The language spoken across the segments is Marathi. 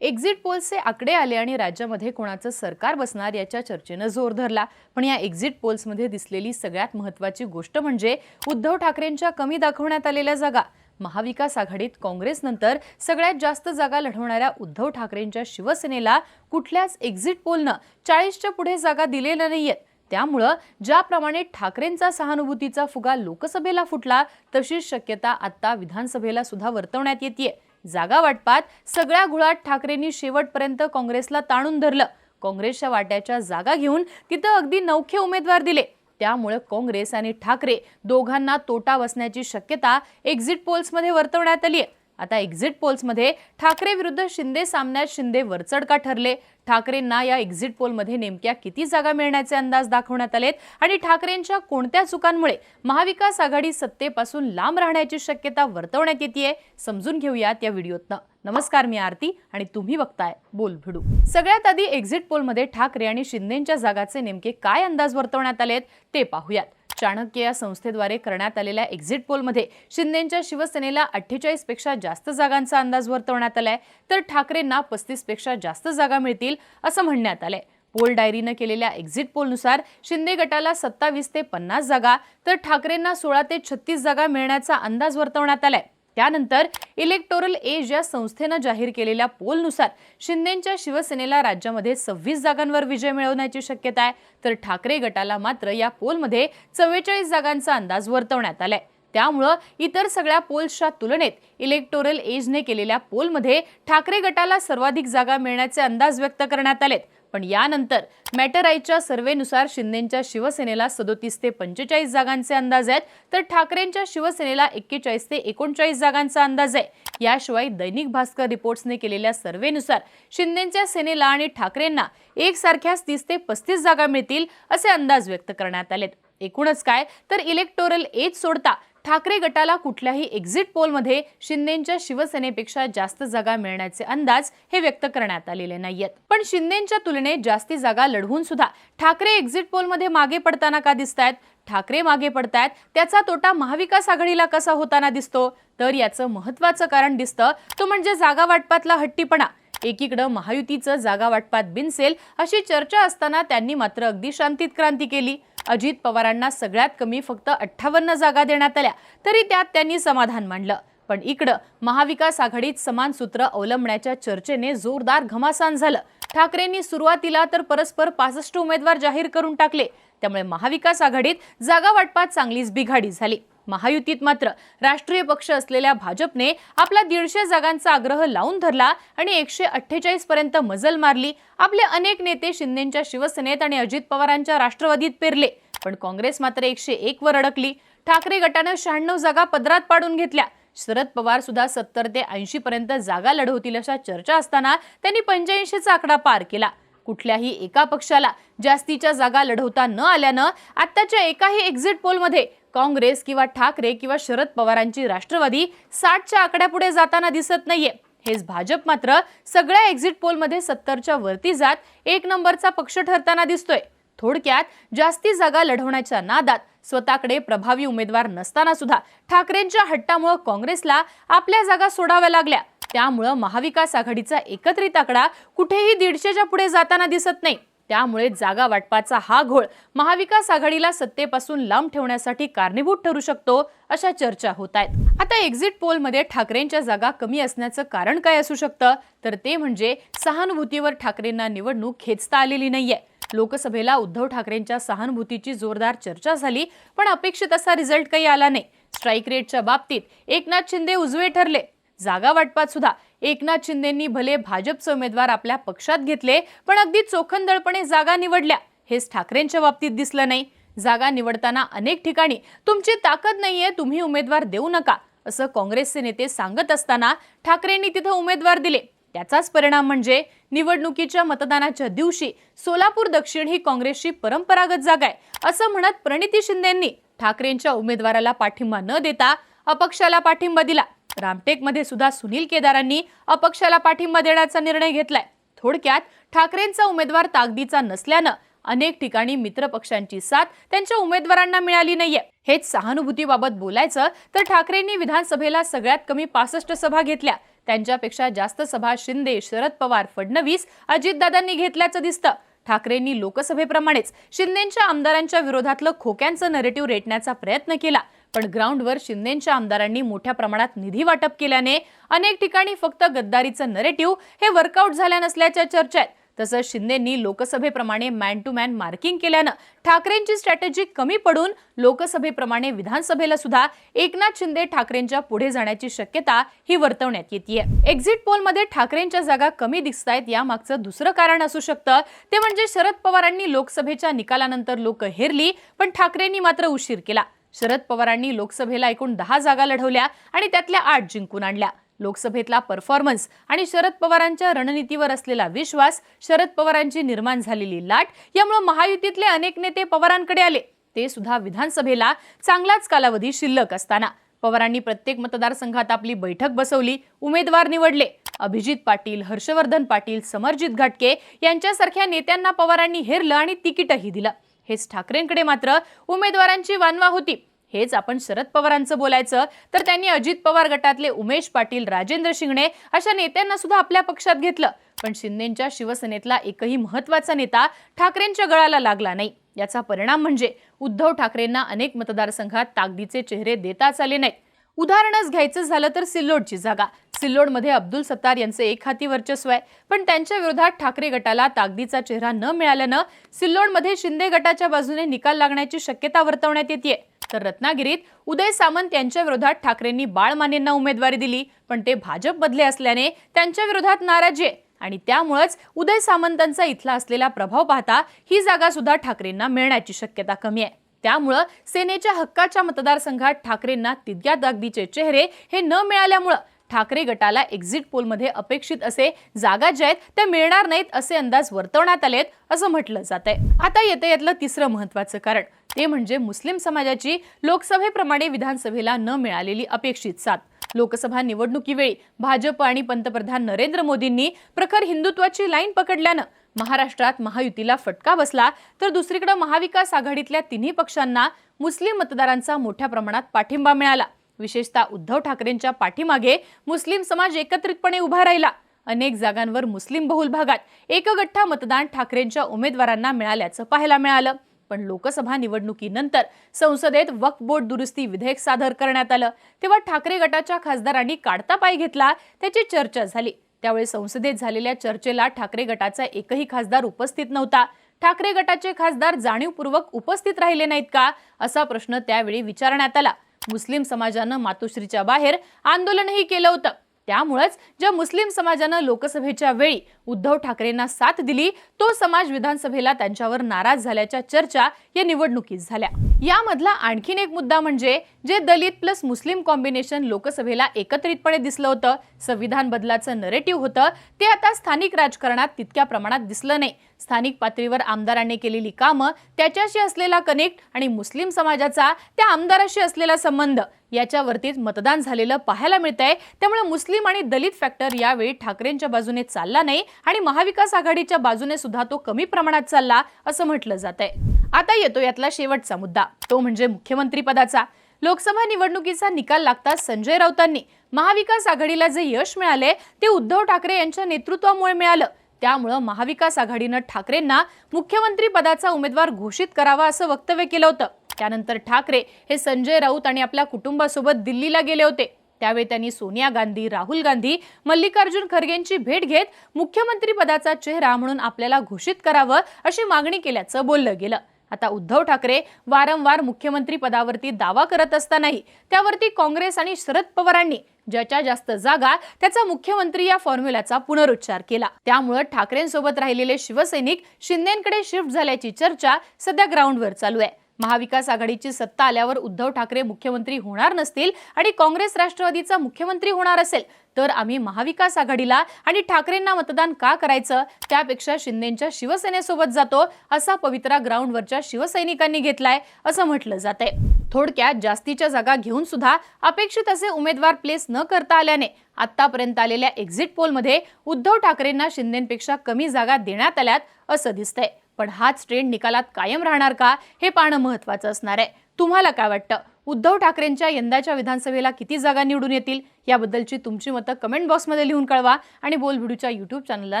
एक्झिट पोल्सचे आकडे आले आणि राज्यामध्ये कोणाचं सरकार बसणार याच्या चर्चेनं जोर धरला. पण या एक्झिट पोल्समध्ये दिसलेली सगळ्यात महत्त्वाची गोष्ट म्हणजे उद्धव ठाकरेंच्या कमी दाखवण्यात आलेल्या जागा. महाविकास आघाडीत काँग्रेसनंतर सगळ्यात जास्त जागा लढवणाऱ्या उद्धव ठाकरेंच्या शिवसेनेला कुठल्याच एक्झिट पोलनं चाळीसच्या पुढे जागा दिलेल्या नाहीयेत. त्यामुळं ज्याप्रमाणे ठाकरेंचा सहानुभूतीचा फुगा लोकसभेला फुटला तशीच शक्यता आता विधानसभेला सुद्धा वर्तवण्यात येते जागा वाटपात सगळ्या घुळात ठाकरेंनी शेवटपर्यंत काँग्रेसला ताणून धरलं. काँग्रेसच्या वाट्याच्या जागा घेऊन तिथं अगदी नौखे उमेदवार दिले. त्यामुळे काँग्रेस आणि ठाकरे दोघांना तोटा बसण्याची शक्यता एक्झिट पोल्समध्ये वर्तवण्यात आली आहे आता एक्झिट पोल्समध्ये ठाकरे विरुद्ध शिंदे सामन्यात शिंदे वरचढ का ठरले. ठाकरेंना या एक्झिट पोलमध्ये नेमक्या किती जागा मिळण्याचे अंदाज दाखवण्यात आलेत आणि ठाकरेंच्या कोणत्या चुकांमुळे महाविकास आघाडी सत्तेपासून लांब राहण्याची शक्यता वर्तवण्यात येते समजून घेऊयात या व्हिडिओतनं. नमस्कार मी आरती आणि तुम्ही बघताय बोल भिडू सगळ्यात आधी एक्झिट पोलमध्ये ठाकरे आणि शिंदेच्या जागाचे नेमके काय अंदाज वर्तवण्यात आलेत ते पाहूयात. चाणक्य या संस्थेद्वारे करण्यात आलेल्या एक्झिट पोलमध्ये शिंदेच्या शिवसेनेला अठ्ठेचाळीसपेक्षा जास्त जागांचा अंदाज वर्तवण्यात आलाय. तर ठाकरेंना पस्तीसपेक्षा जास्त जागा मिळतील असं म्हणण्यात आलंय. पोल डायरीनं केलेल्या एक्झिट पोलनुसार शिंदे गटाला सत्तावीस ते पन्नास जागा तर ठाकरेंना सोळा ते छत्तीस जागा मिळण्याचा अंदाज वर्तवण्यात आलाय. त्यानंतर इलेक्टोरल एज या संस्थेनं जाहीर केलेल्या पोलनुसार शिंदेच्या शिवसेनेला राज्यामध्ये सव्वीस जागांवर विजय मिळवण्याची शक्यता आहे. तर ठाकरे गटाला मात्र या पोलमध्ये चव्वेचाळीस जागांचा अंदाज वर्तवण्यात आलाय. त्यामुळं इतर सगळ्या पोल्सच्या तुलनेत इलेक्टोरल एजने केलेल्या पोलमध्ये ठाकरे गटाला सर्वाधिक जागा मिळण्याचे अंदाज व्यक्त करण्यात आलेत. पण यानंतर मॅटराईच्या सर्वेनुसार शिंदेच्या शिवसेनेला सदोतीस ते पंचेचाळीस जागांचे अंदाज आहेत. तर ठाकरेंच्या शिवसेनेला एक्केचाळीस ते एकोणचाळीस जागांचा अंदाज आहे. याशिवाय दैनिक भास्कर रिपोर्ट्सने केलेल्या सर्वेनुसार शिंदेच्या सेनेला आणि ठाकरेंना एकसारख्याच तीस ते पस्तीस जागा मिळतील असे अंदाज व्यक्त करण्यात आलेत. एकूणच काय? तर इलेक्टोरल एज सोडता ठाकरे गटाला कुठल्याही एक्झिट पोलमध्ये शिंदेच्या शिवसेनेपेक्षा जास्त जागा मिळण्याचे अंदाज हे व्यक्त करण्यात आलेले नाहीयेत. पण शिंदेच्या तुलनेत जास्ती जागा लढवून सुद्धा ठाकरे एक्झिट पोलमध्ये मागे पडताना का दिसत आहेत ठाकरे मागे पडतायत. त्याचा तोटा महाविकास आघाडीला कसा होताना दिसतो? तर याचं महत्वाचं कारण दिसतं. तो म्हणजे जागा वाटपातला हट्टीपणा. एकीकडं महायुतीचं जागा वाटपात बिनसेल अशी चर्चा असताना त्यांनी मात्र अगदी शांतीत क्रांती केली. अजित पवारांना सगळ्यात कमी फक्त अठ्ठावन्न जागा देण्यात आल्या. तरी त्यात त्यांनी समाधान मांडलं. पण इकडं महाविकास आघाडीत समान सूत्र अवलंबण्याच्या चर्चेने जोरदार घमासान झालं. ठाकरेंनी सुरुवातीला तर परस्पर पासष्ट उमेदवार जाहीर करून टाकले. त्यामुळे महाविकास आघाडीत जागा वाटपात चांगलीच बिघाडी झाली. महायुतीत मात्र राष्ट्रीय पक्ष असलेल्या भाजपने आपला दीडशे जागांचा आग्रह लावून धरला आणि एकशे अठ्ठेचाळीस पर्यंत मजल मारली. आपले अनेक नेते शिंदेच्या शिवसेनेत आणि अजित पवारांच्या राष्ट्रवादीत पेरले पण काँग्रेस मात्र एकशे एक वर अडकली. ठाकरे गटानं शहाण्णव जागा पदरात पाडून घेतल्या. शरद पवार सुद्धा सत्तर ते ऐंशी पर्यंत जागा लढवतील अशा चर्चा असताना त्यांनी पंच्याऐंशीचा आकडा पार केला. कुठल्याही एका पक्षाला जास्तीच्या जागा लढवता न आल्यानं आत्ताच्या एकाही एक्झिट पोलमध्ये काँग्रेस किंवा ठाकरे किंवा शरद पवारांची राष्ट्रवादी साठच्या आकड्यापुढे जाताना दिसत नाहीये. हेच भाजप मात्र सगळ्या एक्झिट पोलमध्ये सत्तरच्या वरती जात एक नंबरचा पक्ष ठरताना दिसतोय. थोडक्यात जास्ती जागा लढवण्याच्या नादात स्वतःकडे प्रभावी उमेदवार नसताना सुद्धा ठाकरेंच्या हट्टामुळे काँग्रेसला आपल्या जागा सोडाव्या लागल्या. त्यामुळं महाविकास आघाडीचा एकत्रित आकडा कुठेही दीडशेच्या पुढे जाताना दिसत नाही. त्यामुळे जागा वाटपाचा हा घोळ महाविकास आघाडीला सत्तेपासून लांब ठेवण्यासाठी कारणीभूत ठरू शकतो अशा चर्चा होत आहेत. आता एक्झिट पोलमध्ये ठाकरेंच्या जागा कमी असण्याचं कारण काय असू शकतं? तर ते म्हणजे सहानुभूतीवर ठाकरेंना निवडणूक खेचता आलेली नाहीये. लोकसभेला उद्धव ठाकरेंच्या सहानुभूतीची जोरदार चर्चा झाली पण अपेक्षित असा रिझल्ट काही आला नाही. स्ट्राईक रेटच्या बाबतीत एकनाथ शिंदे उजवे ठरले. जागा वाटपात सुद्धा. एकनाथ शिंदेंनी भले भाजपचे उमेदवार आपल्या पक्षात घेतले पण अगदी चोखंदळपणे जागा निवडल्या. हेच ठाकरेंच्या बाबतीत दिसलं नाही. जागा निवडताना अनेक ठिकाणी तुमची ताकद नाहीये तुम्ही उमेदवार देऊ नका. असं काँग्रेसचे नेते सांगत असताना ठाकरेंनी तिथं उमेदवार दिले. त्याचाच परिणाम म्हणजे निवडणुकीच्या मतदानाच्या दिवशी सोलापूर दक्षिण ही काँग्रेसची परंपरागत जागा आहे असं म्हणत प्रणिती शिंदेंनी ठाकरेंच्या उमेदवाराला पाठिंबा न देता अपक्षाला पाठिंबा दिला. रामटेकमध्ये सुद्धा सुनील केदारांनी अपक्षाला पाठिंबा देण्याचा निर्णय घेतलाय. थोडक्यात ठाकरेंचा उमेदवार ताकदीचा नसल्यानं अनेक ठिकाणी मित्र पक्षांची साथ त्यांच्या उमेदवारांना मिळाली नाहीये. हेच सहानुभूतीबाबत बोलायचं तर ठाकरेंनी विधानसभेला सगळ्यात कमी पासष्ट सभा घेतल्या. त्यांच्यापेक्षा जास्त सभा शिंदे शरद पवार फडणवीस अजितदादांनी घेतल्याचं दिसतं. ठाकरेंनी लोकसभेप्रमाणेच शिंदेच्या आमदारांच्या विरोधातलं खोक्यांचं नरेटिव्ह रेटण्याचा प्रयत्न केला. पण ग्राउंडवर शिंदेच्या आमदारांनी मोठ्या प्रमाणात निधी वाटप केल्याने अनेक ठिकाणी फक्त गद्दारीचं नरेटिव्ह हे वर्कआउट झाल्या नसल्याच्या चर्चा आहेत तसंच शिंदेंनी लोकसभेप्रमाणे मॅन टू मॅन मार्किंग केल्यानं ठाकरेंची स्ट्रॅटेजी कमी पडून लोकसभेप्रमाणे विधानसभेला सुद्धा एकनाथ शिंदे ठाकरेंच्या पुढे जाण्याची शक्यता ही वर्तवण्यात येते एक्झिट पोलमध्ये ठाकरेंच्या जागा कमी दिसत आहेत यामागचं दुसरं कारण असू शकतं. ते म्हणजे शरद पवारांनी लोकसभेच्या निकालानंतर लोक हेरली पण ठाकरेंनी मात्र उशीर केला. शरद पवारांनी लोकसभेला एकूण दहा जागा लढवल्या आणि त्यातल्या आठ जिंकून आणल्या. लोकसभेतला परफॉर्मन्स आणि शरद पवारांच्या रणनीतीवर असलेला विश्वास शरद पवारांची निर्माण झालेली लाट यामुळे महायुतीतले अनेक नेते पवारांकडे आले. ते सुद्धा विधानसभेला चांगलाच कालावधी शिल्लक असताना. पवारांनी प्रत्येक मतदारसंघात आपली बैठक बसवली उमेदवार निवडले. अभिजित पाटील हर्षवर्धन पाटील समरजित घाटके यांच्यासारख्या नेत्यांना पवारांनी हेरलं आणि तिकीटही दिलं. हेच ठाकरेंकडे मात्र उमेदवारांची वानवा होती. हेच आपण शरद पवारांचं बोलायचं. तर त्यांनी अजित पवार गटातले उमेश पाटील राजेंद्र शिंगणे अशा नेत्यांना सुद्धा आपल्या पक्षात घेतलं. पण शिंदेच्या शिवसेनेतला एकही महत्त्वाचा नेता ठाकरेंच्या गळाला लागला नाही. याचा परिणाम म्हणजे उद्धव ठाकरेंना अनेक मतदारसंघात ताकदीचे चेहरे देताच आले नाहीत. उदाहरणच घ्यायचं झालं तर सिल्लोडची जागा. सिल्लोडमध्ये अब्दुल सत्तार यांचे एक हाती वर्चस्व आहे. पण त्यांच्या विरोधात ठाकरे गटाला ताकदीचा चेहरा न मिळाल्यानं सिल्लोडमध्ये शिंदे गटाच्या बाजूने निकाल लागण्याची शक्यता वर्तवण्यात येते तर रत्नागिरीत उदय सामंत यांच्या विरोधात ठाकरेंनी बाळ मानेंना उमेदवारी दिली. पण ते भाजपमधले असल्याने त्यांच्या विरोधात नाराजी आहे. आणि त्यामुळेच उदय सामंतांचा इथला असलेला प्रभाव पाहता ही जागा सुद्धा ठाकरेंना मिळण्याची शक्यता कमी आहे. त्यामुळं सेनेच्या हक्काच्या मतदारसंघात ठाकरेंना तितक्या ताकदीचे चेहरे हे न मिळाल्यामुळं ठाकरे गटाला एक्झिट पोलमध्ये अपेक्षित असे जागा ज्या आहेत त्या मिळणार नाहीत असे अंदाज वर्तवण्यात आलेत असं म्हटलं जात आहे आता येते यातलं तिसरं महत्वाचं कारण ते म्हणजे मुस्लिम समाजाची लोकसभेप्रमाणे विधानसभेला न मिळालेली अपेक्षित साथ. लोकसभा निवडणुकीवेळी भाजप आणि पंतप्रधान नरेंद्र मोदींनी प्रखर हिंदुत्वाची लाईन पकडल्यानं महाराष्ट्रात महायुतीला फटका बसला. तर दुसरीकडे महाविकास आघाडीतल्या तिन्ही पक्षांना मुस्लिम मतदारांचा मोठ्या प्रमाणात पाठिंबा मिळाला. विशेषतः उद्धव ठाकरेंच्या पाठीमागे मुस्लिम समाज एकत्रितपणे उभा राहिला. अनेक जागांवर मुस्लिम बहुल भागात एकगठ्ठा मतदान ठाकरेंच्या उमेदवारांना मिळाल्याचं पाहायला मिळालं. पण लोकसभा निवडणुकीनंतर संसदेत वक्फ बोर्ड दुरुस्ती विधेयक सादर करण्यात आलं. तेव्हा ठाकरे गटाच्या खासदारांनी काढता पाय घेतला त्याची चर्चा झाली. त्यावेळी संसदेत झालेल्या चर्चेला ठाकरे गटाचा एकही खासदार उपस्थित नव्हता. ठाकरे गटाचे खासदार जाणीवपूर्वक उपस्थित राहिले नाहीत का असा प्रश्न त्यावेळी विचारण्यात आला. मुस्लिम समाजानं मातोश्रीच्या बाहेर आंदोलनही केलं होतं. त्यामुळेच ज्या मुस्लिम समाजानं लोकसभेच्या वेळी उद्धव ठाकरेंना साथ दिली तो समाज विधानसभेला त्यांच्यावर नाराज झाल्याच्या चर्चा या निवडणुकीत झाल्या. यामधला आणखीन एक मुद्दा म्हणजे जे दलित प्लस मुस्लिम कॉम्बिनेशन लोकसभेला एकत्रितपणे दिसलं होतं संविधान बदलाचं नरेटिव्ह होतं ते आता स्थानिक राजकारणात तितक्या प्रमाणात दिसलं नाही. स्थानिक पातळीवर आमदारांनी केलेली कामं त्याच्याशी असलेला कनेक्ट आणि मुस्लिम समाजाचा त्या आमदाराशी असलेला संबंध याच्यावरतीच मतदान झालेलं पाहायला मिळत आहे त्यामुळे मुस्लिम आणि दलित फॅक्टर यावेळी ठाकरेंच्या बाजूने चालला नाही आणि महाविकास आघाडीच्या बाजूने सुद्धा तो कमी प्रमाणात चालला असं म्हटलं जात आहे आता येतो यातला शेवटचा मुद्दा. तो म्हणजे मुख्यमंत्री पदाचा लोकसभा निवडणुकीचा निकाल लागताच संजय राऊतांनी महाविकास आघाडीला जे यश मिळाले ते उद्धव ठाकरे यांच्या नेतृत्वामुळे मिळालं. त्यामुळं महाविकास आघाडीनं ठाकरेंना मुख्यमंत्री पदाचा उमेदवार घोषित करावा असं वक्तव्य केलं होतं. त्यानंतर ठाकरे हे संजय राऊत आणि आपल्या कुटुंबासोबत दिल्लीला गेले होते. त्यावेळी त्यांनी सोनिया गांधी राहुल गांधी मल्लिकार्जुन खरगेंची भेट घेत मुख्यमंत्री पदाचा चेहरा म्हणून आपल्याला घोषित करावं अशी मागणी केल्याचं बोललं गेलं. आता उद्धव ठाकरे वारंवार मुख्यमंत्री पदावरती दावा करत असतानाही त्यावरती काँग्रेस आणि शरद पवारांनी ज्याच्या जास्त जागा त्याचा मुख्यमंत्री या फॉर्म्युल्याचा पुनरुच्चार केला. त्यामुळे ठाकरेंसोबत राहिलेले शिवसैनिक शिंदेकडे शिफ्ट झाल्याची चर्चा सध्या ग्राउंडवर चालू आहे. महाविकास आघाडीची सत्ता आल्यावर उद्धव ठाकरे मुख्यमंत्री होणार नसतील आणि काँग्रेस राष्ट्रवादीचा मुख्यमंत्री होणार असेल तर आम्ही महाविकास आघाडीला आणि ठाकरेंना मतदान का करायचं? त्यापेक्षा शिंदेच्या शिवसेनेसोबत जातो असा पवित्रा ग्राउंडवरच्या शिवसैनिकांनी घेतलाय असं म्हटलं जात आहे थोडक्यात जास्तीच्या जागा घेऊन सुद्धा अपेक्षित असे उमेदवार प्लेस न करता आल्याने आतापर्यंत आलेल्या एक्झिट पोलमध्ये उद्धव ठाकरेंना शिंदेपेक्षा कमी जागा देण्यात आल्यात असं दिसतंय. पण हाच ट्रेंड निकालात कायम राहणार का हे पाहणं महत्वाचं असणार आहे. तुम्हाला काय वाटतं? उद्धव ठाकरेंच्या यंदाच्या विधानसभेला किती जागा निवडून येतील? याबद्दलची तुमची मतं कमेंट बॉक्समध्ये लिहून कळवा आणि बोल व्हिडिओच्या यूट्यूब चॅनलला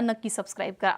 नक्की सबस्क्राईब करा.